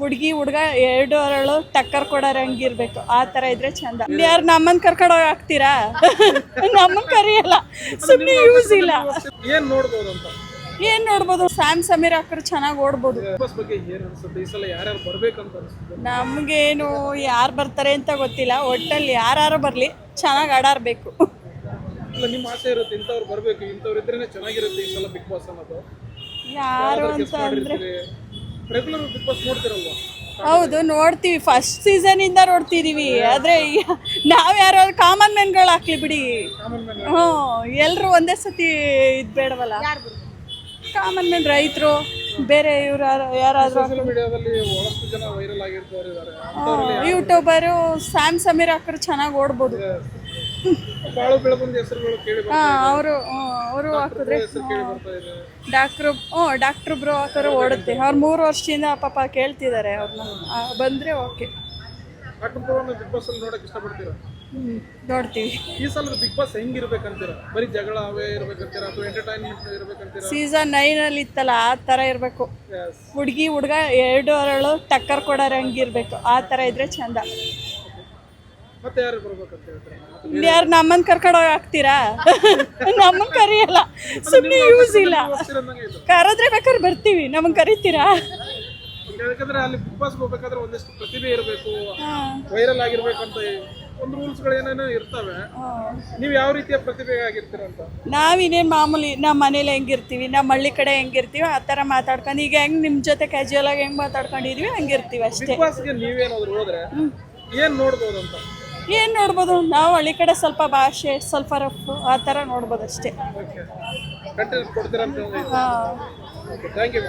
ಹುಡುಗಿ ಹುಡುಗ ಎರಡು ಅರಳು ಟಕ್ಕರ್ ಕೊಡೋರು ಹಂಗಿರ್ಬೇಕು. ಆ ತರ ಇದ್ರೆ ಚಂದ. ಯಾರು ನಮ್ಮನ್ ಕರ್ಕೊಂಡೋಗಿ ಹಾಕ್ತೀರಾ? ನಮ್ಮನ್ ಕರಿಯಲ್ಲ. ಸುಮ್ಮನೆ ಯೂಸ್ ಇಲ್ಲ. ಏನ್ ನೋಡ್ಬೋದು ಅಂತ? ಏನ್ ನೋಡ್ಬೋದು? ಸ್ಯಾಮ್ ಸಮೀರ್ ಹಾಕಿದ್ರೆ ಚೆನ್ನಾಗಿ ಓಡ್ಬೋದು. ನಮ್ಗೇನು ಯಾರು ಬರ್ತಾರೆ ಅಂತ ಗೊತ್ತಿಲ್ಲ. ಒಟ್ಟಲ್ಲಿ ಯಾರು ಬರ್ಲಿ ಚೆನ್ನಾಗಿ ಆಡಾರ್ಬೇಕು ನಿಮ್ಮ ಆಸೆ ಇರುತ್ತೆ ಇಂಥವ್ರು ಬರ್ಬೇಕು. ಇಂಥವ್ರು ಇದ್ರೇನೆ ಚೆನ್ನಾಗಿರುತ್ತೆ ಈ ಸಲ ಬಿಗ್ ಬಾಸ್ ಅನ್ನೋದು ಯಾರು ಅಂತ ಅಂದ್ರೆ ರೆಗ್ಯುಲರ್ ಬಿಗ್ ಬಾಸ್ ನೋಡ್ತಿರಲ್ವಾ? ಹೌದು ನೋಡ್ತೀವಿ. ಫಸ್ಟ್ ಸೀಸನ್ ಇಂದ ನೋಡ್ತಿದೀವಿ. ಆದ್ರೆ ನಾವ್ ಯಾರು ಕಾಮನ್ ಮೆನ್ಗಳು ಹಾಕ್ಲಿ ಬಿಡಿ. ಕಾಮನ್ ಮ್ಯಾನ್ ಹ್ಞೂ ಎಲ್ರು ಒಂದೇ ಸತಿ ಇದ್ ಬೇಡವಲ್ಲ. ಕಾಮನ್ ಮೆನ್ ರೈತರು ಬೇರೆ ಇವ್ರು ಯಾರಾದ್ರೂ ಸೋಷಿಯಲ್ ಮೀಡಿಯಾದಲ್ಲಿ ಬಹಳಷ್ಟು ಜನ ವೈರಲ್ ಆಗಿರ್ತಾರೆ ಇದಾರೆ ಯೂಟ್ಯೂಬರು ಸ್ಯಾಮ್ ಸಮೀರ್ ಹಾಕಿದ್ರೆ ಚೆನ್ನಾಗಿ ಓಡ್ಬೋದು. ಅವರು ಅವರು ಹಾಕಿದ್ರೆ ಡಾಕ್ಟ್ರು ಹ್ಞೂ ಡಾಕ್ಟ್ರು ಬ್ರೋ ಹಾಕಿದ್ರೆ ಓಡುತ್ತೆ. ಅವ್ರು ಮೂರು ವರ್ಷದಿಂದ ಪಾಪ ಕೇಳ್ತಿದ್ದಾರೆ ಅವ್ರನ್ನ. ಬಂದರೆ ಓಕೆ. ನೋಡ್ತೀವಿ. ಈ ಸಲ ಬಿಗ್ ಬಾಸ್ ಹೆಂಗಿರ್ಬೇಕಂತೀರಾ? ಬರೀ ಜಗಳ ಅವೇ ಇರ್ಬೇಕಂತೀರಾ ಅಥವಾ ಎಂಟರ್ಟೈನ್ಮೆಂಟ್ ಇರ್ಬೇಕಂತೀರಾ? ಸೀಸನ್ ನೈನಲ್ಲಿ ಇತ್ತಲ್ಲ ಆ ಥರ ಇರಬೇಕು. ಹುಡುಗಿ ಹುಡುಗ ಎರಡು ಅರಳು ಟಕ್ಕರ್ ಕೊಡೋರು ಹಂಗಿರ್ಬೇಕು. ಆ ಥರ ಇದ್ರೆ ಚಂದ. ಮತ್ತೆ ಯಾರು ಬರ್ಬೇಕಂತ ಹೇಳ್ತೀರಾ? ಯಾರು ನಮ್ಮನ್ನ ಕರ್ಕೊಂಡೋಗಿ ಹಾಕ್ತೀರಾ? ನಮ್ಮನ್ನ ಕರಿಯಲ್ಲ. ಸುಮ್ಮನೆ ಯೂಸ್ ಇಲ್ಲ. ಹೋಗ್ತಿರಂದಂಗೆ ಇದು. ಕರೆದ್ರೆ ಬೇಕಾದ್ರೆ ಬರ್ತೀವಿ ನಮ್ಮನ್ನ ಕರಿತೀರಾ? ಯಾಕಂದ್ರೆ ಅಲ್ಲಿ ಬಿಗ್ ಬಾಸ್ ಹೋಗ್ಬೇಕಾದ್ರೆ ಒಂದಿಷ್ಟು ಪ್ರತಿಭೆ ಇರಬೇಕು ವೈರಲ್ ಆಗಿರ್ಬೇಕಂತ ಒಂದು ರೂಲ್ಸ್ಗಳು ಏನೇನೋ ಇರ್ತವೆ. ನೀವು ಯಾವ ರೀತಿಯ ಪ್ರತಿಭೆ ಆಗಿರ್ತೀರಂತ ನಾವಿನ್ನೇನು ಮಾಮೂಲಿ ನಮ್ಮ ಮನೇಲಿ ಹೆಂಗಿರ್ತೀವಿ ನಮ್ಮ ಹಳ್ಳಿ ಕಡೆ ಹೆಂಗಿರ್ತೀವಿ ಆ ತರ ಮಾತಾಡ್ಕೊಂಡು ಈಗ ಹೆಂಗೆ ನಿಮ್ಮ ಜೊತೆ ಕ್ಯಾಜುವಲ್ ಆಗಿ ಹೆಂಗೆ ಮಾತಾಡ್ಕೊಂಡಿದೀವಿ ಹಂಗಿರ್ತೀವಿ ಅಷ್ಟೇ. ಬಿಗ್ ಬಾಸ್ಗೆ ನೀವೇನಾದ್ರು ಹೋದ್ರೆ ಏನ್ ನೋಡ್ಬೋದು ಅಂತ? ಏನು ನೋಡ್ಬೋದು? ನಾವು ಹಳ್ಳಿ ಕಡೆ ಸ್ವಲ್ಪ ಭಾಷೆ ಸ್ವಲ್ಪ ರಫ್ ಆ ಥರ ನೋಡ್ಬೋದು ಅಷ್ಟೇ ಹಾಂ. Thank you